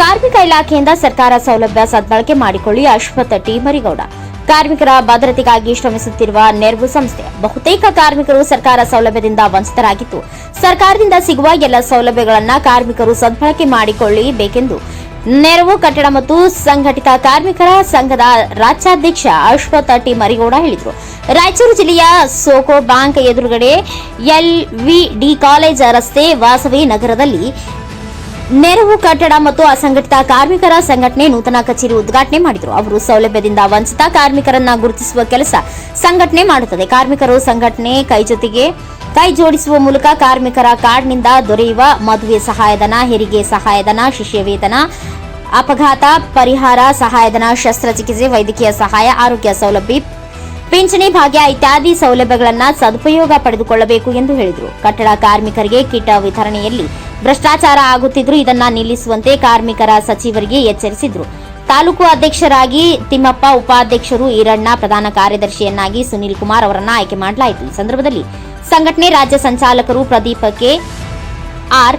ಕಾರ್ಮಿಕ ಇಲಾಖೆಯಿಂದ ಸರ್ಕಾರ ಸೌಲಭ್ಯ ಸದ್ಬಳಕೆ ಮಾಡಿಕೊಳ್ಳಿ, ಅಶ್ವಥ ಟಿ ಮರಿಗೌಡ ಕಾರ್ಮಿಕರ ಭದ್ರತೆಗಾಗಿ ಶ್ರಮಿಸುತ್ತಿರುವ ನೆರವು ಸಂಸ್ಥೆ. ಬಹುತೇಕ ಕಾರ್ಮಿಕರು ಸರ್ಕಾರ ಸೌಲಭ್ಯದಿಂದ ವಂಚಿತರಾಗಿದ್ದು, ಸರ್ಕಾರದಿಂದ ಸಿಗುವ ಎಲ್ಲ ಸೌಲಭ್ಯಗಳನ್ನು ಕಾರ್ಮಿಕರು ಸದ್ಬಳಕೆ ಮಾಡಿಕೊಳ್ಳಿ ಬೇಕೆಂದು. ನೆರವು ಕಟ್ಟಡ ಮತ್ತು ಸಂಘಟಿತ ಕಾರ್ಮಿಕರ ಸಂಘದ ರಾಜ್ಯಾಧ್ಯಕ್ಷ ಅಶ್ವಥ ಟಿ ಮರಿಗೌಡ ಹೇಳಿದರು. ರಾಯಚೂರು ಜಿಲ್ಲೆಯ ಸೋಕೋ ಬ್ಯಾಂಕ್ ಎದುರುಗಡೆ ಎಲ್ವಿಡಿ ಕಾಲೇಜ್ ರಸ್ತೆ ವಾಸವಿ ನಗರದಲ್ಲಿ ನೆರವು ಕಟ್ಟಡ ಮತ್ತು ಅಸಂಘಟಿತ ಕಾರ್ಮಿಕರ ಸಂಘಟನೆ ನೂತನ ಕಚೇರಿ ಉದ್ಘಾಟನೆ ಮಾಡಿದರು. ಅವರು ಸೌಲಭ್ಯದಿಂದ ವಂಚಿತ ಕಾರ್ಮಿಕರನ್ನ ಗುರುತಿಸುವ ಕೆಲಸ ಸಂಘಟನೆ ಮಾಡುತ್ತದೆ. ಕಾರ್ಮಿಕರು ಸಂಘಟನೆ ಕೈ ಜೊತೆಗೆ ಕೈ ಜೋಡಿಸುವ ಮೂಲಕ ಕಾರ್ಮಿಕರ ಕಾರ್ಡ್ನಿಂದ ದೊರೆಯುವ ಮದುವೆ ಸಹಾಯಧನ, ಹೆರಿಗೆ ಸಹಾಯಧನ, ಶಿಷ್ಯ ವೇತನ, ಅಪಘಾತ ಪರಿಹಾರ ಸಹಾಯಧನ, ಶಸ್ತ್ರಚಿಕಿತ್ಸೆ, ವೈದ್ಯಕೀಯ ಸಹಾಯ, ಆರೋಗ್ಯ ಸೌಲಭ್ಯ, ಪಿಂಚಣಿ ಭಾಗ್ಯ ಇತ್ಯಾದಿ ಸೌಲಭ್ಯಗಳನ್ನು ಸದುಪಯೋಗ ಪಡೆದುಕೊಳ್ಳಬೇಕು ಎಂದು ಹೇಳಿದರು. ಕಟ್ಟಡ ಕಾರ್ಮಿಕರಿಗೆ ಕಿಟ ವಿತರಣೆಯಲ್ಲಿ ಭ್ರಷ್ಟಾಚಾರ ಆಗುತ್ತಿದ್ರು ಇದನ್ನ ನಿಲ್ಲಿಸುವಂತೆ ಕಾರ್ಮಿಕರ ಸಚಿವರಿಗೆ ಎಚ್ಚರಿಸಿದ್ರು. ತಾಲೂಕು ಅಧ್ಯಕ್ಷರಾಗಿ ತಿಮ್ಮಪ್ಪ, ಉಪಾಧ್ಯಕ್ಷರು ಈರಣ್ಣ, ಪ್ರಧಾನ ಕಾರ್ಯದರ್ಶಿಯನ್ನಾಗಿ ಸುನೀಲ್ ಕುಮಾರ್ ಅವರನ್ನ ಆಯ್ಕೆ ಮಾಡಲಾಯಿತು. ಈ ಸಂದರ್ಭದಲ್ಲಿ ಸಂಘಟನೆ ರಾಜ್ಯ ಸಂಚಾಲಕರು ಪ್ರದೀಪ ಕೆ ಆರ್,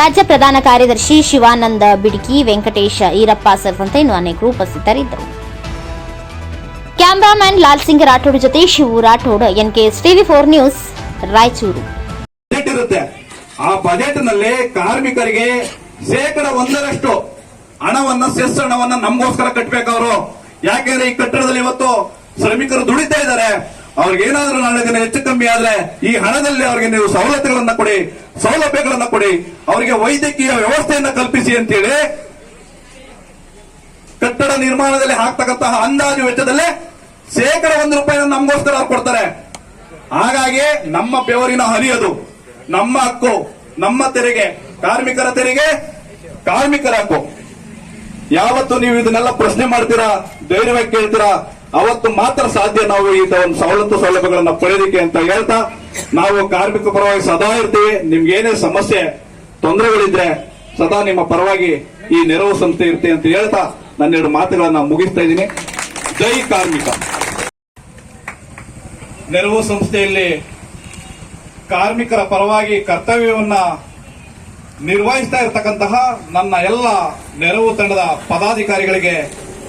ರಾಜ್ಯ ಪ್ರಧಾನ ಕಾರ್ಯದರ್ಶಿ ಶಿವಾನಂದ ಬಿಡಿಕಿ, ವೆಂಕಟೇಶ ಈರಪ್ಪ ಸೇರಿದಂತೆ ಇನ್ನು ಅನೇಕರು ಉಪಸ್ಥಿತರಿದ್ದರು. ಕ್ಯಾಮರಾಮನ್ ಲಾಲ್ ಸಿಂಗ್ ರಾಠೋಡ್ ಜೊತೆ Shivu Rathod NKS TV four news Raichur. ಆ ಬಜೆಟ್ನಲ್ಲಿ ಕಾರ್ಮಿಕರಿಗೆ ಶೇಕಡ ಒಂದರಷ್ಟು ಹಣವನ್ನ, ಸೆಸ್ ಹಣವನ್ನ ನಮಗೋಸ್ಕರ ಕಟ್ಟಬೇಕವರು ಯಾಕೆಂದ್ರೆ ಈ ಕಟ್ಟಡದಲ್ಲಿ ಇವತ್ತು ಶ್ರಮಿಕರು ದುಡಿತಾ ಇದ್ದಾರೆ. ಅವ್ರಿಗೆ ಏನಾದ್ರೂ ನಾಳೆ ದಿನ ಹೆಚ್ಚು ಕಮ್ಮಿ ಆದ್ರೆ ಈ ಹಣದಲ್ಲಿ ಅವರಿಗೆ ನೀವು ಸವಲತ್ತುಗಳನ್ನ ಕೊಡಿ, ಸೌಲಭ್ಯಗಳನ್ನ ಕೊಡಿ. ಅವರಿಗೆ ವೈದ್ಯಕೀಯ ವ್ಯವಸ್ಥೆಯನ್ನ ಕಲ್ಪಿಸಿ ಅಂತೇಳಿ ಕಟ್ಟಡ ನಿರ್ಮಾಣದಲ್ಲಿ ಹಾಕ್ತಕ್ಕಂತಹ ಅಂದಾಜು ವೆಚ್ಚದಲ್ಲೇ ಶೇಕಡ ಒಂದು ರೂಪಾಯಿನ ನಮಗೋಸ್ಕರ ಅವ್ರು ಕೊಡ್ತಾರೆ. ಹಾಗಾಗಿ ನಮ್ಮ ಬೆವರಿನ ಹರಿಯದು. ನಮ್ಮ ಹಕ್ಕು, ನಮ್ಮ ತೆರಿಗೆ, ಕಾರ್ಮಿಕರ ತೆರಿಗೆ ಕಾರ್ಮಿಕರ ಹಕ್ಕು ಯಾವತ್ತು ನೀವು ಇದನ್ನೆಲ್ಲ ಪ್ರಶ್ನೆ ಮಾಡ್ತೀರಾ, ಧೈರ್ಯವಾಗಿ ಕೇಳ್ತೀರಾ, ಅವತ್ತು ಮಾತ್ರ ಸಾಧ್ಯ ನಾವು ಈ ಒಂದು ಸವಲತ್ತು ಸೌಲಭ್ಯಗಳನ್ನ ಪಡೆಯೋದಿಕ್ಕೆ ಅಂತ ಹೇಳ್ತಾ, ನಾವು ಕಾರ್ಮಿಕ ಪರವಾಗಿ ಸದಾ ಇರ್ತೀವಿ. ನಿಮ್ಗೆ ಏನೇ ಸಮಸ್ಯೆ, ತೊಂದರೆಗಳಿದ್ರೆ ಸದಾ ನಿಮ್ಮ ಪರವಾಗಿ ಈ ನೆರವು ಸಂಸ್ಥೆ ಇರ್ತೀವಿ ಅಂತ ಹೇಳ್ತಾ, ನನ್ನೆರಡು ಮಾತುಗಳನ್ನ ಮುಗಿಸ್ತಾ ಇದ್ದೀನಿ. ಜೈ ಕಾರ್ಮಿಕ. ನೆರವು ಸಂಸ್ಥೆಯಲ್ಲಿ ಕಾರ್ಮಿಕರ ಪರವಾಗಿ ಕರ್ತವ್ಯವನ್ನ ನಿರ್ವಹಿಸ್ತಾ ಇರತಕ್ಕಂತಹ ನನ್ನ ಎಲ್ಲ ನೆರವು ತಂಡದ ಪದಾಧಿಕಾರಿಗಳಿಗೆ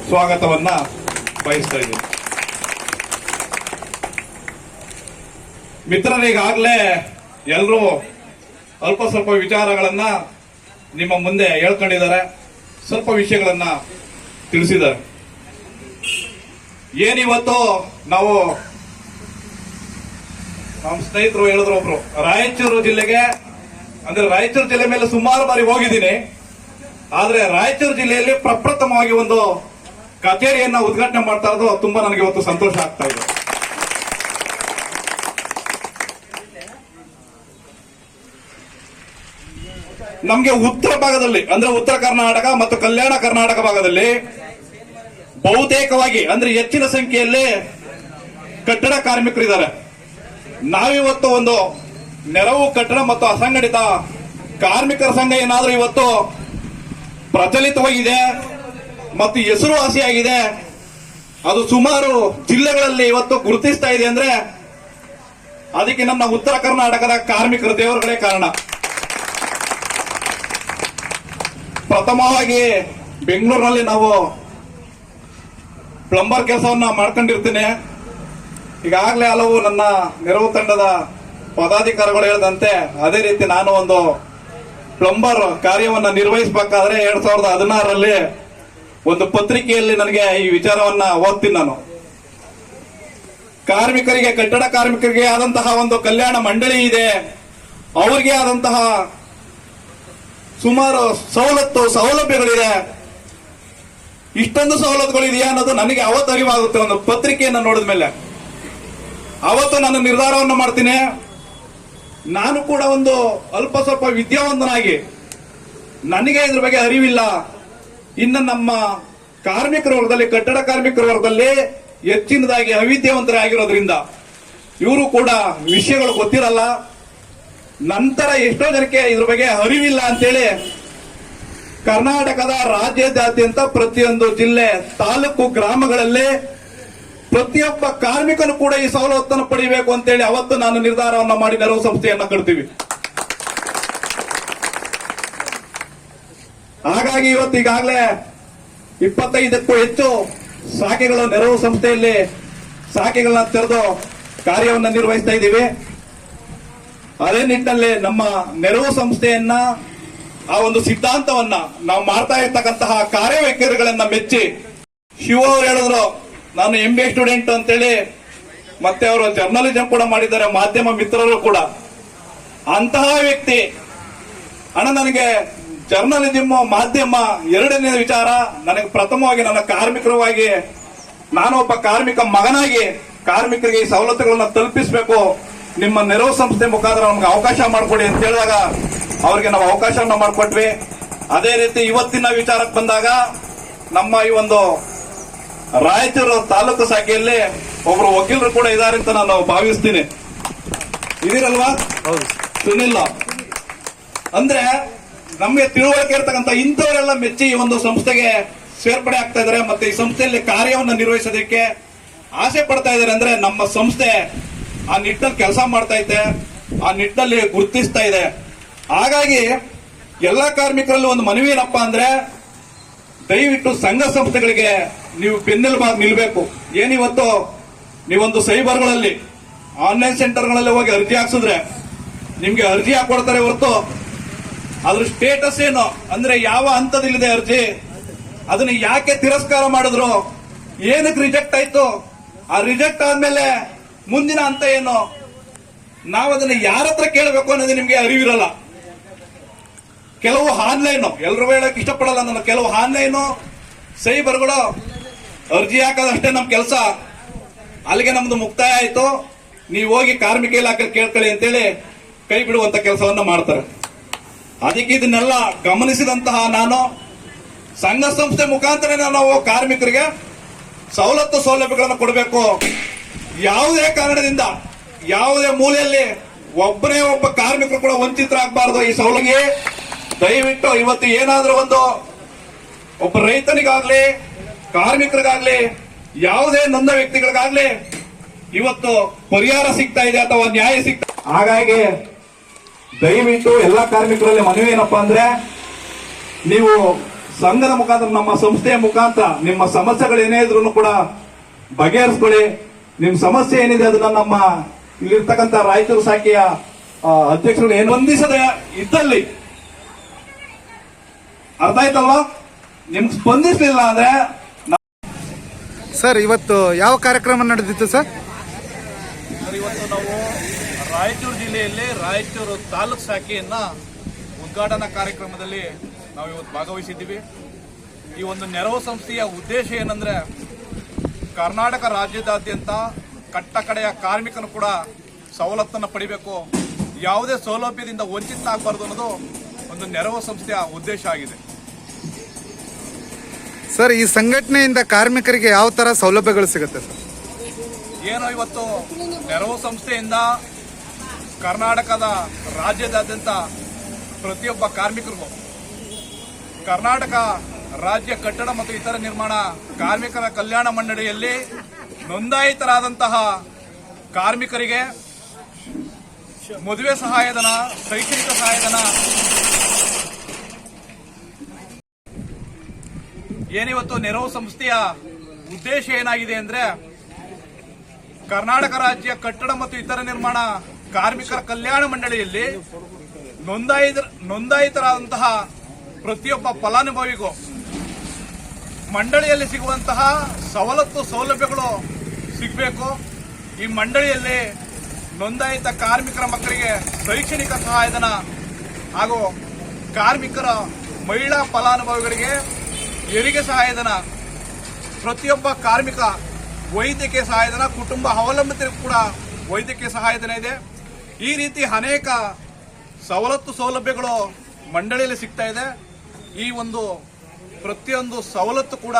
ಸ್ವಾಗತವನ್ನ ಬಯಸ್ತಾ ಇದ್ದೀನಿ. ಮಿತ್ರರಿಗಾಗಲೇ ಎಲ್ಲರೂ ಅಲ್ಪ ಸ್ವಲ್ಪ ವಿಚಾರಗಳನ್ನ ನಿಮ್ಮ ಮುಂದೆ ಹೇಳ್ಕೊಂಡಿದ್ದಾರೆ. ಸ್ವಲ್ಪ ವಿಷಯಗಳನ್ನ ತಿಳಿಸಿದ್ದಾರೆ. ಏನಿವತ್ತು ನಾವು ನಮ್ಮ ಸ್ನೇಹಿತರು ಹೇಳಿದ್ರು ಒಬ್ರು, ರಾಯಚೂರು ಜಿಲ್ಲೆಗೆ, ಅಂದ್ರೆ ರಾಯಚೂರು ಜಿಲ್ಲೆ ಮೇಲೆ ಸುಮಾರು ಬಾರಿ ಹೋಗಿದ್ದೀನಿ. ಆದ್ರೆ ರಾಯಚೂರು ಜಿಲ್ಲೆಯಲ್ಲಿ ಪ್ರಪ್ರಥಮವಾಗಿ ಒಂದು ಕಚೇರಿಯನ್ನ ಉದ್ಘಾಟನೆ ಮಾಡ್ತಾ ಇರೋದು ತುಂಬಾ ನನಗೆ ಇವತ್ತು ಸಂತೋಷ ಆಗ್ತಾ ಇದೆ. ನಮ್ಗೆ ಉತ್ತರ ಭಾಗದಲ್ಲಿ, ಅಂದ್ರೆ ಉತ್ತರ ಕರ್ನಾಟಕ ಮತ್ತು ಕಲ್ಯಾಣ ಕರ್ನಾಟಕ ಭಾಗದಲ್ಲಿ ಬಹುತೇಕವಾಗಿ, ಅಂದ್ರೆ ಹೆಚ್ಚಿನ ಸಂಖ್ಯೆಯಲ್ಲಿ ಕಟ್ಟಡ ಕಾರ್ಮಿಕರಿದ್ದಾರೆ ನಾವಿವತ್ತು ಒಂದು ನೆರವು ಕಟ್ಟಡ ಮತ್ತು ಅಸಂಘಟಿತ ಕಾರ್ಮಿಕರ ಸಂಘ ಏನಾದರೂ ಇವತ್ತು ಪ್ರಚಲಿತವಾಗಿದೆ ಮತ್ತು ಹೆಸರುವಾಸಿಯಾಗಿದೆ. ಅದು ಸುಮಾರು ಜಿಲ್ಲೆಗಳಲ್ಲಿ ಇವತ್ತು ಗುರುತಿಸ್ತಾ ಇದೆ ಅಂದ್ರೆ ಅದಕ್ಕೆ ನಮ್ಮ ಉತ್ತರ ಕರ್ನಾಟಕದ ಕಾರ್ಮಿಕರ ದೇವರುಗಳೇ ಕಾರಣ. ಪ್ರಥಮವಾಗಿ ಬೆಂಗಳೂರಿನಲ್ಲಿ ನಾವು ಪ್ಲಂಬರ್ ಕೆಲಸವನ್ನ ಮಾಡ್ಕೊಂಡಿರ್ತೀನಿ. ಈಗಾಗಲೇ ಹಲವು ನನ್ನ ನೆರವು ತಂಡದ ಪದಾಧಿಕಾರಿಗಳು ಹೇಳಿದಂತೆ, ಅದೇ ರೀತಿ ನಾನು ಒಂದು ಪ್ಲಂಬರ್ ಕಾರ್ಯವನ್ನು ನಿರ್ವಹಿಸಬೇಕಾದ್ರೆ ಎರಡ್ ಸಾವಿರದ ಹದಿನಾರರಲ್ಲಿ ಒಂದು ಪತ್ರಿಕೆಯಲ್ಲಿ ನನಗೆ ಈ ವಿಚಾರವನ್ನ ಓದ್ತೀನಿ ನಾನು. ಕಾರ್ಮಿಕರಿಗೆ, ಕಟ್ಟಡ ಕಾರ್ಮಿಕರಿಗೆ ಆದಂತಹ ಒಂದು ಕಲ್ಯಾಣ ಮಂಡಳಿ ಇದೆ. ಅವರಿಗೆ ಆದಂತಹ ಸುಮಾರು ಸವಲತ್ತು, ಸೌಲಭ್ಯಗಳಿದೆ. ಇಷ್ಟೊಂದು ಸವಲತ್ತುಗಳಿದೆಯಾ ಅನ್ನೋದು ನನಗೆ ಅವತ್ತು ಅರಿವಾಗುತ್ತೆ ಒಂದು ಪತ್ರಿಕೆಯನ್ನು ನೋಡಿದ ಮೇಲೆ ಅವತ್ತು ನಾನು ನಿರ್ಧಾರವನ್ನು ಮಾಡ್ತೀನಿ. ನಾನು ಕೂಡ ಒಂದು ಅಲ್ಪ ಸ್ವಲ್ಪ ವಿದ್ಯಾವಂತನಾಗಿ, ನನಗೆ ಇದ್ರ ಬಗ್ಗೆ ಅರಿವಿಲ್ಲ. ಇನ್ನು ನಮ್ಮ ಕಾರ್ಮಿಕರ ವರ್ಗದಲ್ಲಿ, ಕಟ್ಟಡ ಕಾರ್ಮಿಕರ ವರ್ಗದಲ್ಲಿ ಹೆಚ್ಚಿನದಾಗಿ ಅವಿದ್ಯಾವಂತರಾಗಿರೋದ್ರಿಂದ ಇವರು ಕೂಡ ವಿಷಯಗಳು ಗೊತ್ತಿರಲ್ಲ. ನಂತರ ಎಷ್ಟೋ ಜನಕ್ಕೆ ಇದ್ರ ಬಗ್ಗೆ ಅರಿವಿಲ್ಲ ಅಂತೇಳಿ ಕರ್ನಾಟಕದ ರಾಜ್ಯದಾದ್ಯಂತ ಪ್ರತಿಯೊಂದು ಜಿಲ್ಲೆ, ತಾಲೂಕು ಗ್ರಾಮಗಳಲ್ಲಿ ಪ್ರತಿಯೊಬ್ಬ ಕಾರ್ಮಿಕನು ಕೂಡ ಈ ಸವಲತ್ತನ್ನು ಪಡಿಬೇಕು ಅಂತೇಳಿ ಅವತ್ತು ನಾನು ನಿರ್ಧಾರವನ್ನ ಮಾಡಿ ನೆರವು ಸಂಸ್ಥೆಯನ್ನ ಕಟ್ತೀವಿ. ಹಾಗಾಗಿ ಇವತ್ತು ಈಗಾಗಲೇ ಇಪ್ಪತ್ತೈದಕ್ಕೂ ಹೆಚ್ಚು ಶಾಖೆಗಳ ನೆರವು ಸಂಸ್ಥೆಯಲ್ಲಿ ಶಾಖೆಗಳನ್ನ ತೆರೆದು ಕಾರ್ಯವನ್ನು ನಿರ್ವಹಿಸ್ತಾ ಇದ್ದೀವಿ. ಅದೇ ನಿಟ್ಟಿನಲ್ಲಿ ನಮ್ಮ ನೆರವು ಸಂಸ್ಥೆಯನ್ನ, ಆ ಒಂದು ಸಿದ್ಧಾಂತವನ್ನ ನಾವು ಮಾಡ್ತಾ ಇರ್ತಕ್ಕಂತಹ ಕಾರ್ಯವೈಖರಿಗಳನ್ನ ಮೆಚ್ಚಿ ಶಿವ ಅವರು ಹೇಳಿದ್ರು ನಾನು ಎಂ ಬಿ ಸ್ಟೂಡೆಂಟ್ ಅಂತೇಳಿ ಮತ್ತೆ ಅವರು ಜರ್ನಲಿಸಂ ಕೂಡ ಮಾಡಿದ್ದಾರೆ, ಮಾಧ್ಯಮ ಮಿತ್ರರು ಕೂಡ. ಅಂತಹ ವ್ಯಕ್ತಿ, ಅಣ್ಣ ನನಗೆ ಜರ್ನಲಿಸಮ್ ಮಾಧ್ಯಮ ಎರಡನೇ ವಿಚಾರ. ನನಗೆ ಪ್ರಥಮವಾಗಿ ನನ್ನ ಕಾರ್ಮಿಕರವಾಗಿ ಒಬ್ಬ ಕಾರ್ಮಿಕ ಮಗನಾಗಿ ಕಾರ್ಮಿಕರಿಗೆ ಈ ಸವಲತ್ತುಗಳನ್ನ ತಲುಪಿಸಬೇಕು. ನಿಮ್ಮ ನೆರವು ಸಂಸ್ಥೆ ಮುಖಾಂತರ ನಮ್ಗೆ ಅವಕಾಶ ಮಾಡಿಕೊಡಿ ಅಂತ ಹೇಳಿದಾಗ ಅವ್ರಿಗೆ ನಾವು ಅವಕಾಶವನ್ನು ಮಾಡಿಕೊಟ್ವಿ. ಅದೇ ರೀತಿ ಇವತ್ತಿನ ವಿಚಾರಕ್ಕೆ ಬಂದಾಗ ನಮ್ಮ ಈ ಒಂದು ರಾಯಚೂರು ತಾಲೂಕು ಶಾಖೆಯಲ್ಲಿ ಒಬ್ರು ವಕೀಲರು ಕೂಡ ಇದ್ದಾರೆ ಅಂತ ನಾನು ಭಾವಿಸ್ತೀನಿ. ಇದೀರಲ್ವಾ? ಸುನಿಲ್ ಅಂದ್ರೆ ನಮಗೆ ತಿಳುವಳಿಕೆ ಇರ್ತಕ್ಕಂಥ ಇಂಥವರೆಲ್ಲ ಮೆಚ್ಚಿ ಈ ಒಂದು ಸಂಸ್ಥೆಗೆ ಸೇರ್ಪಡೆ ಆಗ್ತಾ ಇದ್ದಾರೆ ಮತ್ತೆ ಈ ಸಂಸ್ಥೆಯಲ್ಲಿ ಕಾರ್ಯವನ್ನು ನಿರ್ವಹಿಸೋದಕ್ಕೆ ಆಸೆ ಪಡ್ತಾ ಇದ್ದಾರೆ ಅಂದ್ರೆ ನಮ್ಮ ಸಂಸ್ಥೆ ಆ ನಿಟ್ಟಿನಲ್ಲಿ ಕೆಲಸ ಮಾಡ್ತಾ ಇದೆ ಆ ನಿಟ್ಟಿನಲ್ಲಿ ಗುರುತಿಸ್ತಾ ಇದೆ. ಹಾಗಾಗಿ ಎಲ್ಲ ಕಾರ್ಮಿಕರಲ್ಲೂ ಒಂದು ಮನವಿ ಏನಪ್ಪಾ ಅಂದ್ರೆ ದಯವಿಟ್ಟು ಸಂಘ ಸಂಸ್ಥೆಗಳಿಗೆ ನೀವು ಬೆನ್ನೆಲುಬಾಗಿ ನಿಲ್ಬೇಕು. ಏನಿವತ್ತು ನೀವೊಂದು ಸೈಬರ್ಗಳಲ್ಲಿ ಆನ್ಲೈನ್ ಸೆಂಟರ್ಗಳಲ್ಲಿ ಹೋಗಿ ಅರ್ಜಿ ಹಾಕ್ಸಿದ್ರೆ ನಿಮ್ಗೆ ಅರ್ಜಿ ಹಾಕೊಡ್ತಾರೆ ಹೊರತು ಅದ್ರ ಸ್ಟೇಟಸ್ ಏನು? ಅಂದ್ರೆ ಯಾವ ಹಂತದಲ್ಲಿದೆ ಅರ್ಜಿ? ಅದನ್ನ ಯಾಕೆ ತಿರಸ್ಕಾರ ಮಾಡಿದ್ರು? ಏನಕ್ಕೆ ರಿಜೆಕ್ಟ್ ಆಯ್ತು? ಆ ರಿಜೆಕ್ಟ್ ಆದ್ಮೇಲೆ ಮುಂದಿನ ಹಂತ ಏನು? ನಾವು ಅದನ್ನ ಯಾರ ಹತ್ರ ಕೇಳಬೇಕು ಅನ್ನೋದು ನಿಮ್ಗೆ ಅರಿವಿರಲ್ಲ. ಕೆಲವು ಆನ್ಲೈನ್ ಎಲ್ಲರೂ ಹೇಳಕ್ ಇಷ್ಟಪಡಲ್ಲ ನನ್ನ ಕೆಲವು ಆನ್ಲೈನು ಸೈಬರ್ಗಳು ಅರ್ಜಿ ಹಾಕೋದಷ್ಟೇ ನಮ್ ಕೆಲಸ. ಅಲ್ಲಿಗೆ ನಮ್ದು ಮುಕ್ತಾಯ ಆಯ್ತು. ನೀವು ಹೋಗಿ ಕಾರ್ಮಿಕ ಇಲಾಖೆ ಕೇಳ್ಕೊಳ್ಳಿ ಅಂತೇಳಿ ಕೈ ಬಿಡುವಂತ ಕೆಲಸವನ್ನ ಮಾಡ್ತಾರೆ. ಅದಕ್ಕೆ ಇದನ್ನೆಲ್ಲ ಗಮನಿಸಿದಂತಹ ನಾನು, ಸಂಘ ಸಂಸ್ಥೆ ಮುಖಾಂತರ ನಾವು ಕಾರ್ಮಿಕರಿಗೆ ಸವಲತ್ತು ಸೌಲಭ್ಯಗಳನ್ನು ಕೊಡಬೇಕು. ಯಾವುದೇ ಕಾರಣದಿಂದ, ಯಾವುದೇ ಮೂಲೆಯಲ್ಲಿ ಒಬ್ಬನೇ ಒಬ್ಬ ಕಾರ್ಮಿಕರು ಕೂಡ ವಂಚಿತರಾಗಬಾರದು ಈ ಸೌಲಭ್ಯ. ದಯವಿಟ್ಟು ಇವತ್ತು ಏನಾದ್ರೂ ಒಂದು ಒಬ್ಬ ರೈತನಿಗಾಗ್ಲಿ ಕಾರ್ಮಿಕರಿಗಾಗ್ಲಿ ಯಾವುದೇ ನೊಂದ ವ್ಯಕ್ತಿಗಳಿಗಾಗ್ಲಿ ಇವತ್ತು ಪರಿಹಾರ ಸಿಗ್ತಾ ಇದೆ ಅಥವಾ ನ್ಯಾಯ ಸಿಗ್ತಾ ಹಾಗಾಗಿ ದಯವಿಟ್ಟು ಎಲ್ಲ ಕಾರ್ಮಿಕರಲ್ಲಿ ಮನವಿ ಏನಪ್ಪಾ ಅಂದ್ರೆ ನೀವು ಸಂಘದ ಮುಖಾಂತರ ನಮ್ಮ ಸಂಸ್ಥೆಯ ಮುಖಾಂತರ ನಿಮ್ಮ ಸಮಸ್ಯೆಗಳು ಏನೇ ಇದ್ರು ಕೂಡ ಬಗೆಹರಿಸ್ಕೊಳ್ಳಿ. ನಿಮ್ ಸಮಸ್ಯೆ ಏನಿದೆ ಅದನ್ನ ನಮ್ಮ ಇಲ್ಲಿರ್ತಕ್ಕಂಥ ರಾಯಚೂರು ಶಾಖೆಯ ಅಧ್ಯಕ್ಷರು ಏನು ಹೊಂದಿಸದೆ ಇದ್ದಲ್ಲಿ ಅರ್ಥ ಆಯ್ತಲ್ವಾ? ನಿಮ್ಗೆ ಸ್ಪಂದಿಸಲಿಲ್ಲ ಅಂದ್ರೆ ಸರ್ ಇವತ್ತು ಯಾವ ಕಾರ್ಯಕ್ರಮ ನಡೆದಿತ್ತು ಸರ್? ಸರ್, ಇವತ್ತು ನಾವು ರಾಯಚೂರು ಜಿಲ್ಲೆಯಲ್ಲಿ ರಾಯಚೂರು ತಾಲೂಕ್ ಶಾಖೆಯನ್ನ ಉದ್ಘಾಟನಾ ಕಾರ್ಯಕ್ರಮದಲ್ಲಿ ನಾವು ಇವತ್ತು ಭಾಗವಹಿಸಿದ್ದೀವಿ. ಈ ಒಂದು ನೆರವು ಸಂಸ್ಥೆಯ ಉದ್ದೇಶ ಏನಂದ್ರೆ ಕರ್ನಾಟಕ ರಾಜ್ಯದಾದ್ಯಂತ ಕಟ್ಟ ಕಡೆಯ ಕಾರ್ಮಿಕನು ಕೂಡ ಸವಲತ್ತನ್ನು ಪಡಿಬೇಕು. ಯಾವುದೇ ಸೌಲಭ್ಯದಿಂದ ವಂಚಿತ ಆಗಬಾರ್ದು ಅನ್ನೋದು ಒಂದು ನೆರವು ಸಂಸ್ಥೆಯ ಉದ್ದೇಶ ಆಗಿದೆ. ಸರ್, ಈ ಸಂಘಟನೆಯಿಂದ ಕಾರ್ಮಿಕರಿಗೆ ಯಾವ ತರ ಸೌಲಭ್ಯಗಳು ಸಿಗುತ್ತೆ ಸರ್? ಏನೋ ಇವತ್ತು ನೆರವು ಸಂಸ್ಥೆಯಿಂದ ಕರ್ನಾಟಕದ ರಾಜ್ಯದಾದ್ಯಂತ ಪ್ರತಿಯೊಬ್ಬ ಕಾರ್ಮಿಕರಿಗೂ, ಕರ್ನಾಟಕ ರಾಜ್ಯ ಕಟ್ಟಡ ಮತ್ತು ಇತರ ನಿರ್ಮಾಣ ಕಾರ್ಮಿಕರ ಕಲ್ಯಾಣ ಮಂಡಳಿಯಲ್ಲಿ ನೋಂದಾಯಿತರಾದಂತಹ ಕಾರ್ಮಿಕರಿಗೆ ಮದುವೆ ಸಹಾಯಧನ, ಶೈಕ್ಷಣಿಕ ಸಹಾಯಧನ ಏನಿವತ್ತು ನೆರವು ಸಂಸ್ಥೆಯ ಉದ್ದೇಶ ಏನಾಗಿದೆ ಅಂದ್ರೆ ಕರ್ನಾಟಕ ರಾಜ್ಯ ಕಟ್ಟಡ ಮತ್ತು ಇತರ ನಿರ್ಮಾಣ ಕಾರ್ಮಿಕರ ಕಲ್ಯಾಣ ಮಂಡಳಿಯಲ್ಲಿ ನೋಂದಾಯಿತ ನೋಂದಾಯಿತರಾದಂತಹ ಪ್ರತಿಯೊಬ್ಬ ಫಲಾನುಭವಿಗೂ ಮಂಡಳಿಯಲ್ಲಿ ಸಿಗುವಂತಹ ಸವಲತ್ತು ಸೌಲಭ್ಯಗಳು ಸಿಗಬೇಕು. ಈ ಮಂಡಳಿಯಲ್ಲಿ ನೋಂದಾಯಿತ ಕಾರ್ಮಿಕರ ಮಕ್ಕಳಿಗೆ ಶೈಕ್ಷಣಿಕ ಸಹಾಯಧನ ಹಾಗೂ ಕಾರ್ಮಿಕರ ಮಹಿಳಾ ಫಲಾನುಭವಿಗಳಿಗೆ ಹೆರಿಗೆ ಸಹಾಯಧನ, ಪ್ರತಿಯೊಬ್ಬ ಕಾರ್ಮಿಕ ವೈದ್ಯಕೀಯ ಸಹಾಯಧನ, ಕುಟುಂಬ ಅವಲಂಬಿತರಿಗೂ ಕೂಡ ವೈದ್ಯಕೀಯ ಸಹಾಯಧನ ಇದೆ. ಈ ರೀತಿ ಅನೇಕ ಸವಲತ್ತು ಸೌಲಭ್ಯಗಳು ಮಂಡಳಿಯಲ್ಲಿ ಸಿಗ್ತಾ ಇದೆ. ಈ ಒಂದು ಪ್ರತಿಯೊಂದು ಸವಲತ್ತು ಕೂಡ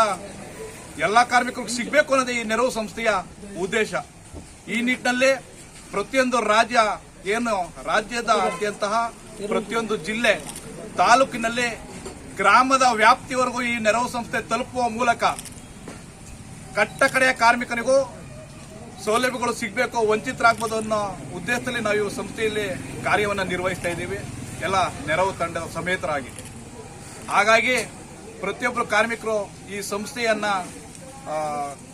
ಎಲ್ಲ ಕಾರ್ಮಿಕರಿಗೆ ಸಿಗಬೇಕು ಅನ್ನೋದೇ ಈ ನೆರವು ಸಂಸ್ಥೆಯ ಉದ್ದೇಶ. ಈ ನಿಟ್ಟಿನಲ್ಲಿ ಪ್ರತಿಯೊಂದು ರಾಜ್ಯ, ಏನು ರಾಜ್ಯದ ಆದ್ಯಂತಹ ಪ್ರತಿಯೊಂದು ಜಿಲ್ಲೆ, ತಾಲೂಕಿನಲ್ಲಿ ಗ್ರಾಮದ ವ್ಯಾಪ್ತಿವರೆಗೂ ಈ ನೆರವು ಸಂಸ್ಥೆ ತಲುಪುವ ಮೂಲಕ ಕಟ್ಟ ಕಡೆಯ ಕಾರ್ಮಿಕನಿಗೂ ಸೌಲಭ್ಯಗಳು ಸಿಗಬೇಕು ವಂಚಿತರಾಗಬಹುದು ಅನ್ನೋ ಉದ್ದೇಶದಲ್ಲಿ ನಾವು ಈ ಸಂಸ್ಥೆಯಲ್ಲಿ ಕಾರ್ಯವನ್ನು ನಿರ್ವಹಿಸ್ತಾ ಇದ್ದೀವಿ. ಎಲ್ಲ ನೆರವು ತಂಡದ ಸಮೇತರಾಗಿ ಹಾಗಾಗಿ ಪ್ರತಿಯೊಬ್ಬರು ಕಾರ್ಮಿಕರು ಈ ಸಂಸ್ಥೆಯನ್ನ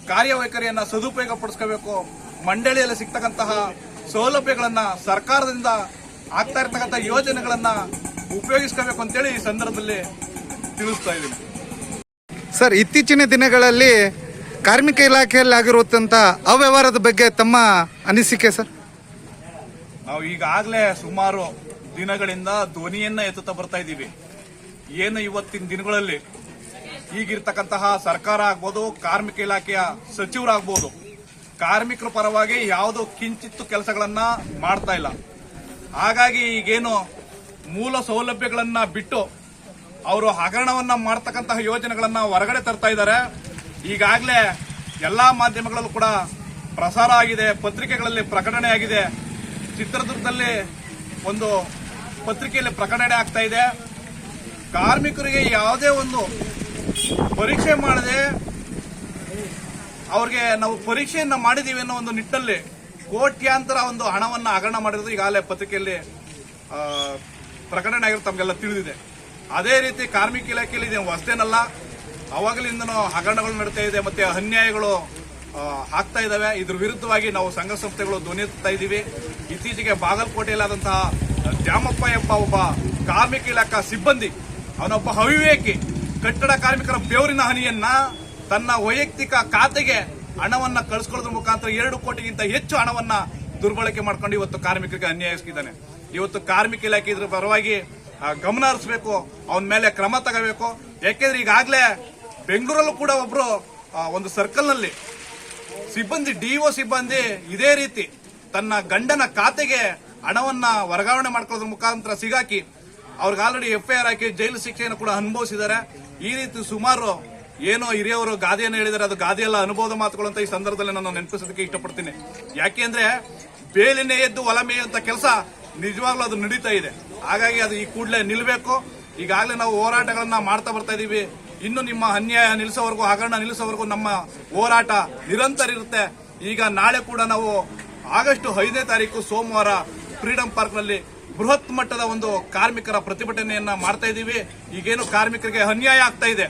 ಕಾರ್ಯವೈಖರಿಯನ್ನ ಸದುಪಯೋಗ ಪಡಿಸ್ಕೋಬೇಕು ಮಂಡಳಿಯಲ್ಲಿ ಸಿಗ್ತಕ್ಕಂತಹ ಸೌಲಭ್ಯಗಳನ್ನು ಸರ್ಕಾರದಿಂದ ಆಗ್ತಾ ಇರ್ತಕ್ಕಂಥ ಯೋಜನೆಗಳನ್ನ ಉಪಯೋಗಿಸ್ಕೋಬೇಕು ಅಂತೇಳಿ ಈ ಸಂದರ್ಭದಲ್ಲಿ ತಿಳಿಸ್ತಾ ಇದ್ದೀನಿ. ಸರ್ ಇತ್ತೀಚಿನ ದಿನಗಳಲ್ಲಿ ಕಾರ್ಮಿಕ ಇಲಾಖೆಯಲ್ಲಿ ಆಗಿರುವಂತ ಅವ್ಯವಹಾರದ ಬಗ್ಗೆ ತಮ್ಮ ಅನಿಸಿಕೆ ಸರ್? ನಾವು ಈಗಾಗಲೇ ಸುಮಾರು ದಿನಗಳಿಂದ ಧ್ವನಿಯನ್ನ ಎತ್ತುತ್ತಾ ಬರ್ತಾ ಇದ್ದೀವಿ. ಏನು ಇವತ್ತಿನ ದಿನಗಳಲ್ಲಿ ಈಗಿರ್ತಕ್ಕಂತಹ ಸರ್ಕಾರ ಆಗ್ಬೋದು ಕಾರ್ಮಿಕ ಇಲಾಖೆಯ ಸಚಿವರಾಗ್ಬೋದು ಕಾರ್ಮಿಕರ ಪರವಾಗಿ ಯಾವುದೋ ಕಿಂಚಿತ್ತು ಕೆಲಸಗಳನ್ನ ಮಾಡ್ತಾ ಇಲ್ಲ. ಹಾಗಾಗಿ ಈಗೇನು ಮೂಲ ಸೌಲಭ್ಯಗಳನ್ನ ಬಿಟ್ಟು ಅವರು ಹಗರಣವನ್ನ ಮಾಡ್ತಕ್ಕಂತಹ ಯೋಜನೆಗಳನ್ನ ಹೊರಗಡೆ ತರ್ತಾ ಇದ್ದಾರೆ. ಈಗಾಗಲೇ ಎಲ್ಲಾ ಮಾಧ್ಯಮಗಳಲ್ಲೂ ಕೂಡ ಪ್ರಸಾರ ಆಗಿದೆ, ಪತ್ರಿಕೆಗಳಲ್ಲಿ ಪ್ರಕಟಣೆ ಆಗಿದೆ. ಚಿತ್ರದುರ್ಗದಲ್ಲಿ ಒಂದು ಪತ್ರಿಕೆಯಲ್ಲಿ ಪ್ರಕಟಣೆ ಆಗ್ತಾ ಇದೆ. ಕಾರ್ಮಿಕರಿಗೆ ಯಾವುದೇ ಒಂದು ಪರೀಕ್ಷೆ ಮಾಡದೆ ಅವ್ರಿಗೆ ನಾವು ಪರೀಕ್ಷೆಯನ್ನ ಮಾಡಿದೀವಿ ಅನ್ನೋ ಒಂದು ನಿಟ್ಟಲ್ಲಿ ಕೋಟ್ಯಾಂತರ ಒಂದು ಹಣವನ್ನ ಹಗರಣ ಮಾಡಿರೋದು ಈಗಾಗಲೇ ಪತ್ರಿಕೆಯಲ್ಲಿ ಪ್ರಕಟಣೆ ಆಗಿರೋದು ತಮಗೆಲ್ಲ ತಿಳಿದಿದೆ. ಅದೇ ರೀತಿ ಕಾರ್ಮಿಕ ಇಲಾಖೆಯಲ್ಲಿ ಇದೇನು ಹೊಸದೇನಲ್ಲ, ಅವಾಗಲಿಂದನೂ ಹಗರಣಗಳು ನಡೀತಾ ಇದೆ ಮತ್ತೆ ಅನ್ಯಾಯಗಳು ಆಗ್ತಾ ಇದಾವೆ. ಇದ್ರ ವಿರುದ್ಧವಾಗಿ ನಾವು ಸಂಘ ಸಂಸ್ಥೆಗಳು ಧ್ವನಿ ಎತ್ತಾ ಇದ್ದೀವಿ. ಇತ್ತೀಚೆಗೆ ಬಾಗಲಕೋಟೆಯಲ್ಲಾದಂತಹ ದ್ಯಾಮಪ್ಪ ಎಂಬ ಒಬ್ಬ ಕಾರ್ಮಿಕ ಇಲಾಖಾ ಸಿಬ್ಬಂದಿ, ಅವನೊಬ್ಬ ಅವಿವೇಕಿ, ಕಟ್ಟಡ ಕಾರ್ಮಿಕರ ಬೆವರಿನ ಹನಿಯನ್ನ ತನ್ನ ವೈಯಕ್ತಿಕ ಖಾತೆಗೆ ಹಣವನ್ನ ಕಳಿಸ್ಕೊಳ್ಳೋದ್ರ ಮುಖಾಂತರ ಎರಡು ಕೋಟಿಗಿಂತ ಹೆಚ್ಚು ಹಣವನ್ನ ದುರ್ಬಳಕೆ ಮಾಡ್ಕೊಂಡು ಇವತ್ತು ಕಾರ್ಮಿಕರಿಗೆ ಅನ್ಯಾಯಿಸಿದ್ದಾನೆ ಇವತ್ತು ಕಾರ್ಮಿಕ ಇಲಾಖೆ ಇದ್ರ ಪರವಾಗಿ ಗಮನ ಹರಿಸಬೇಕು, ಅವನ ಮೇಲೆ ಕ್ರಮ ತಗೋಬೇಕು. ಯಾಕೆಂದ್ರೆ ಈಗಾಗಲೇ ಬೆಂಗಳೂರಲ್ಲೂ ಕೂಡ ಒಬ್ರು ಒಂದು ಸರ್ಕಲ್ನಲ್ಲಿ ಸಿಬ್ಬಂದಿ ಡಿಒ ಸಿಬ್ಬಂದಿ ಇದೇ ರೀತಿ ತನ್ನ ಗಂಡನ ಖಾತೆಗೆ ಹಣವನ್ನ ವರ್ಗಾವಣೆ ಮಾಡ್ಕೊಳ್ಳೋದ್ರ ಮುಖಾಂತರ ಸಿಗಾಕಿ, ಅವ್ರಿಗೆ ಆಲ್ರೆಡಿ ಎಫ್ಐಆರ್ ಹಾಕಿ ಜೈಲು ಶಿಕ್ಷೆಯನ್ನು ಕೂಡ ಅನುಭವಿಸಿದ್ದಾರೆ. ಈ ರೀತಿ ಸುಮಾರು ಏನೋ ಹಿರಿಯವರು ಗಾದೆಯನ್ನು ಹೇಳಿದರೆ ಅದು ಗಾದೆಯಲ್ಲ ಅನುಭವದ ಮಾತುಗಳು ಅಂತ ಈ ಸಂದರ್ಭದಲ್ಲಿ ನಾನು ನೆನಪಿಸೋದಕ್ಕೆ ಇಷ್ಟಪಡ್ತೀನಿ. ಯಾಕೆಂದ್ರೆ, ಬೇಲಿನೇ ಎದ್ದು ಒಲಮೆ ಅಂತ ಕೆಲಸ ನಿಜವಾಗ್ಲೂ ಅದು ನಡೀತಾ ಇದೆ. ಹಾಗಾಗಿ ಅದು ಈ ಕೂಡಲೇ ನಿಲ್ಲಬೇಕು ಈಗಾಗಲೇ ನಾವು ಹೋರಾಟಗಳನ್ನ ಮಾಡ್ತಾ ಬರ್ತಾ ಇದೀವಿ. ಇನ್ನು ನಿಮ್ಮ ಅನ್ಯಾಯ ನಿಲ್ಲಿಸೋವರೆಗೂ ಹಗರಣ ನಿಲ್ಲಿಸೋವರೆಗೂ ನಮ್ಮ ಹೋರಾಟ ನಿರಂತರ ಇರುತ್ತೆ. ಈಗ ನಾಳೆ ಕೂಡ ನಾವು ಆಗಸ್ಟ್ ಐದನೇ ತಾರೀಕು ಸೋಮವಾರ ಫ್ರೀಡಂ ಪಾರ್ಕ್ನಲ್ಲಿ ಬೃಹತ್ ಮಟ್ಟದ ಒಂದು ಕಾರ್ಮಿಕರ ಪ್ರತಿಭಟನೆಯನ್ನ ಮಾಡ್ತಾ ಇದ್ದೀವಿ ಈಗೇನು ಕಾರ್ಮಿಕರಿಗೆ ಅನ್ಯಾಯ ಆಗ್ತಾ ಇದೆ.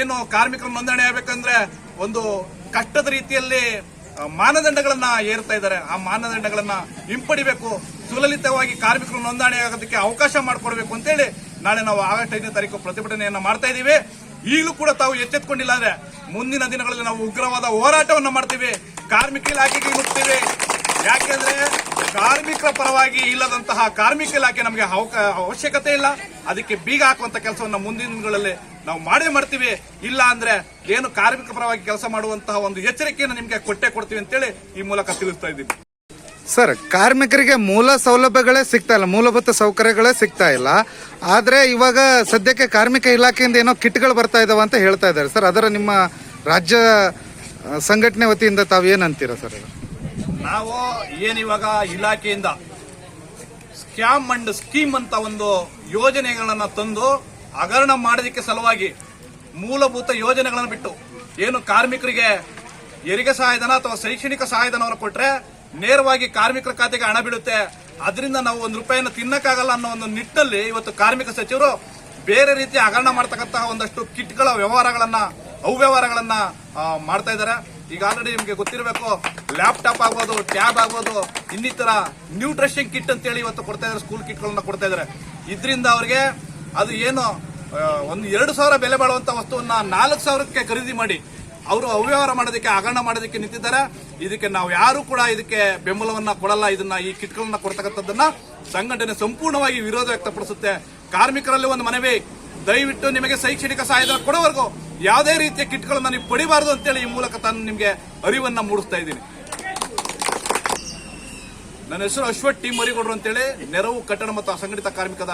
ಏನು ಕಾರ್ಮಿಕರ ನೋಂದಣಿ ಆಗ್ಬೇಕಂದ್ರೆ ಒಂದು ಕಷ್ಟದ ರೀತಿಯಲ್ಲಿ ಮಾನದಂಡಗಳನ್ನ ಏರ್ತಾ ಇದ್ದಾರೆ. ಆ ಮಾನದಂಡಗಳನ್ನ ಹಿಂಪಡಿಬೇಕು. ಸುಲಲಿತವಾಗಿ ಕಾರ್ಮಿಕರು ನೋಂದಣಿ ಆಗೋದಕ್ಕೆ ಅವಕಾಶ ಮಾಡಿಕೊಡ್ಬೇಕು ಅಂತೇಳಿ ನಾಳೆ ನಾವು ಆಗಸ್ಟ್ ಐದನೇ ತಾರೀಕು ಪ್ರತಿಭಟನೆಯನ್ನ ಮಾಡ್ತಾ ಇದ್ದೀವಿ. ಈಗಲೂ ಕೂಡ ತಾವು ಎಚ್ಚೆತ್ಕೊಂಡಿಲ್ಲ ಅಂದ್ರೆ ಮುಂದಿನ ದಿನಗಳಲ್ಲಿ ನಾವು ಉಗ್ರವಾದ ಹೋರಾಟವನ್ನ ಮಾಡ್ತೀವಿ. ಕಾರ್ಮಿಕ ಇಲಾಖೆಗೆ ಮುಟ್ತೀವಿ. ಯಾಕೆಂದ್ರೆ ಕಾರ್ಮಿಕರ ಪರವಾಗಿ ಇಲ್ಲದಂತಹ ಕಾರ್ಮಿಕ ಇಲಾಖೆ ನಮಗೆ ಅವಶ್ಯಕತೆ ಇಲ್ಲ. ಅದಕ್ಕೆ ಬೀಗ ಹಾಕುವಂತ ಕೆಲಸವನ್ನ ಮುಂದಿನ ದಿನಗಳಲ್ಲಿ ನಾವು ಮಾಡೇ ಮಾಡ್ತೀವಿ. ಇಲ್ಲ ಅಂದ್ರೆ ಏನು ಕಾರ್ಮಿಕ ಪರವಾಗಿ ಕೆಲಸ ಮಾಡುವಂತಹ ಒಂದು ಎಚ್ಚರಿಕೆಯನ್ನು ನಿಮಗೆ ಕೊಟ್ಟೆ ಕೊಡ್ತೀವಿ ಅಂತೇಳಿ ಈ ಮೂಲಕ ತಿಳಿಸ್ತಾ ಇದ್ದೀನಿ ಸರ್, ಕಾರ್ಮಿಕರಿಗೆ ಮೂಲ ಸೌಲಭ್ಯಗಳೇ ಸಿಗ್ತಾ ಇಲ್ಲ, ಮೂಲಭೂತ ಸೌಕರ್ಯಗಳೇ ಸಿಗ್ತಾ ಇಲ್ಲ ಆದ್ರೆ ಇವಾಗ ಸದ್ಯಕ್ಕೆ ಕಾರ್ಮಿಕ ಇಲಾಖೆಯಿಂದ ಏನೋ ಕಿಟ್ಗಳು ಬರ್ತಾ ಇದಾವೆ ಅಂತ ಹೇಳ್ತಾ ಇದ್ದಾರೆ ಸರ್, ಅದರ ನಿಮ್ಮ ರಾಜ್ಯ ಸಂಘಟನೆ ವತಿಯಿಂದ ತಾವು ಏನಂತೀರಾ ಸರ್? ನಾವು ಏನಿವಾಗ ಇಲಾಖೆಯಿಂದ ಸ್ಕ್ಯಾಮ್ ಅಂಡ್ ಸ್ಕೀಮ್ ಅಂತ ಒಂದು ಯೋಜನೆಗಳನ್ನು ತಂದು ಹಗರಣ ಮಾಡೋದಕ್ಕೆ ಸಲುವಾಗಿ ಮೂಲಭೂತ ಯೋಜನೆಗಳನ್ನು ಬಿಟ್ಟು, ಏನು ಕಾರ್ಮಿಕರಿಗೆ ಹೆರಿಗೆ ಸಹಾಯಧನ ಅಥವಾ ಶೈಕ್ಷಣಿಕ ಸಹಾಯಧನವನ್ನು ಕೊಟ್ರೆ ನೇರವಾಗಿ ಕಾರ್ಮಿಕರ ಖಾತೆಗೆ ಹಣ ಬಿಡುತ್ತೆ ಅದರಿಂದ ನಾವು ಒಂದು ರೂಪಾಯಿನ ತಿನ್ನಕ್ಕಾಗಲ್ಲ ಅನ್ನೋ ಒಂದು ನಿಟ್ಟಲ್ಲಿ ಇವತ್ತು ಕಾರ್ಮಿಕ ಸಚಿವರು ಬೇರೆ ರೀತಿ ಹಗರಣ ಮಾಡ್ತಕ್ಕಂತಹ ಒಂದಷ್ಟು ಕಿಟ್ಗಳ ವ್ಯವಹಾರಗಳನ್ನ ಅವ್ಯವಹಾರಗಳನ್ನ ಮಾಡ್ತಾ ಇದ್ದಾರೆ. ಈಗ ಆಲ್ರೆಡಿ ನಿಮಗೆ ಗೊತ್ತಿರಬೇಕು ಲ್ಯಾಪ್ಟಾಪ್ ಆಗ್ಬೋದು ಟ್ಯಾಬ್ ಆಗ್ಬೋದು, ಇನ್ನಿತರ ನ್ಯೂಟ್ರಿಷನ್ ಕಿಟ್ ಅಂತೇಳಿ ಇವತ್ತು ಕೊಡ್ತಾ ಇದ್ದಾರೆ ಸ್ಕೂಲ್ ಕಿಟ್ಗಳನ್ನ ಕೊಡ್ತಾ ಇದ್ದಾರೆ. ಇದರಿಂದ ಅವ್ರಿಗೆ ಅದು ಏನು ಒಂದು ಎರಡು ಸಾವಿರ ಬೆಲೆ ಬಾಳುವಂತ ವಸ್ತುವನ್ನ ನಾಲ್ಕು ಸಾವಿರಕ್ಕೆ ಖರೀದಿ ಮಾಡಿ ಅವರು ಅವ್ಯವಹಾರ ಮಾಡೋದಕ್ಕೆ, ಹಗರಣ ಮಾಡೋದಕ್ಕೆ ನಿಂತಿದ್ದಾರೆ. ಇದಕ್ಕೆ ನಾವು ಯಾರು ಕೂಡ ಇದಕ್ಕೆ ಬೆಂಬಲವನ್ನ ಕೊಡಲ್ಲ. ಇದನ್ನ ಈ ಕಿಟ್ಗಳನ್ನ ಕೊಡ್ತಕ್ಕಂಥದ್ದನ್ನ ಸಂಘಟನೆ ಸಂಪೂರ್ಣವಾಗಿ ವಿರೋಧ ವ್ಯಕ್ತಪಡಿಸುತ್ತೆ. ಕಾರ್ಮಿಕರಲ್ಲಿ ಒಂದು ಮನವಿ, ದಯವಿಟ್ಟು ನಿಮಗೆ ಶೈಕ್ಷಣಿಕ ಸಹಾಯಧನ ಕೊಡೋವರೆಗೂ ಯಾವುದೇ ರೀತಿಯ ಕಿಟ್ಗಳನ್ನ ನೀವು ಪಡಿಬಾರದು ಅಂತೇಳಿ ಈ ಮೂಲಕ ತಾನು ನಿಮಗೆ ಅರಿವನ್ನ ಮೂಡಿಸ್ತಾ ಇದ್ದೀನಿ. ನನ್ನ ಹೆಸರು ಅಶ್ವಥ್ ಟಿ. ಮರಿಗೌಡರು ಅಂತೇಳಿ, ನೆರವು ಕಟ್ಟಡ ಮತ್ತು ಅಸಂಘಟಿತ ಕಾರ್ಮಿಕದ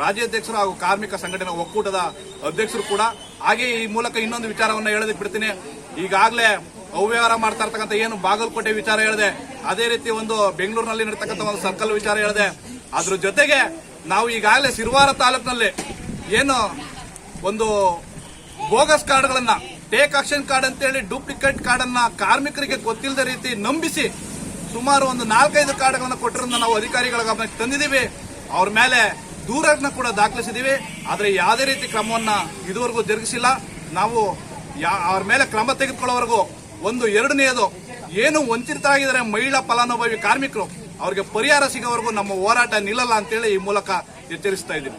ರಾಜ್ಯಾಧ್ಯಕ್ಷರು ಹಾಗೂ ಕಾರ್ಮಿಕ ಸಂಘಟನೆ ಒಕ್ಕೂಟದ ಅಧ್ಯಕ್ಷರು ಕೂಡ ಹಾಗೆ ಈ ಮೂಲಕ ಇನ್ನೊಂದು ವಿಚಾರವನ್ನ ಹೇಳೋದಕ್ಕೆ ಬಿಡ್ತೀನಿ. ಈಗಾಗಲೇ ಅವ್ಯವಹಾರ ಮಾಡ್ತಾ ಇರ್ತಕ್ಕಂಥ ಏನು ಬಾಗಲಕೋಟೆ ವಿಚಾರ ಹೇಳಿದೆ, ಅದೇ ರೀತಿ ಒಂದು ಬೆಂಗಳೂರಿನಲ್ಲಿ ನಡೀತಕ್ಕಂಥ ಒಂದು ಸರ್ಕಲ್ ವಿಚಾರ ಹೇಳಿದೆ. ಅದ್ರ ಜೊತೆಗೆ ನಾವು ಈಗಾಗಲೇ ಸಿರುವಾರ ತಾಲೂಕಿನಲ್ಲಿ ಏನು ಒಂದು ಬೋಗಸ್ ಕಾರ್ಡ್ಗಳನ್ನ, ಟೇಕ್ ಆಕ್ಷನ್ ಕಾರ್ಡ್ ಅಂತೇಳಿ ಡೂಪ್ಲಿಕೇಟ್ ಕಾರ್ಡ್ ಅನ್ನ ಕಾರ್ಮಿಕರಿಗೆ ಗೊತ್ತಿಲ್ಲದ ರೀತಿ ನಂಬಿಸಿ ಸುಮಾರು ಒಂದು ನಾಲ್ಕೈದು ಕಾರ್ಡ್ಗಳನ್ನು ಕೊಟ್ಟಿರೋದನ್ನ ನಾವು ಅಧಿಕಾರಿಗಳ ಗಮನಕ್ಕೆ ತಂದಿದ್ದೀವಿ. ಅವ್ರ ಮೇಲೆ ದೂರನ್ನ ಕೂಡ ದಾಖಲಿಸಿದ್ದೀವಿ ಆದರೆ ಯಾವುದೇ ರೀತಿ ಕ್ರಮವನ್ನ ಇದುವರೆಗೂ ಜರುಗಿಸಿಲ್ಲ. ನಾವು ಅವ್ರ ಮೇಲೆ ಕ್ರಮ ತೆಗೆದುಕೊಳ್ಳೋವರೆಗೂ ಒಂದು ಎರಡನೆಯದು, ಏನು ವಂಚಿತರಾಗಿದ್ದಾರೆ ಮಹಿಳಾ ಫಲಾನುಭವಿ ಕಾರ್ಮಿಕರು, ಅವ್ರಿಗೆ ಪರಿಹಾರ ಸಿಗೋವರೆಗೂ ನಮ್ಮ ಹೋರಾಟ ನಿಲ್ಲಲ್ಲ ಅಂತೇಳಿ ಈ ಮೂಲಕ ಎಚ್ಚರಿಸ್ತಾ ಇದ್ದೀವಿ.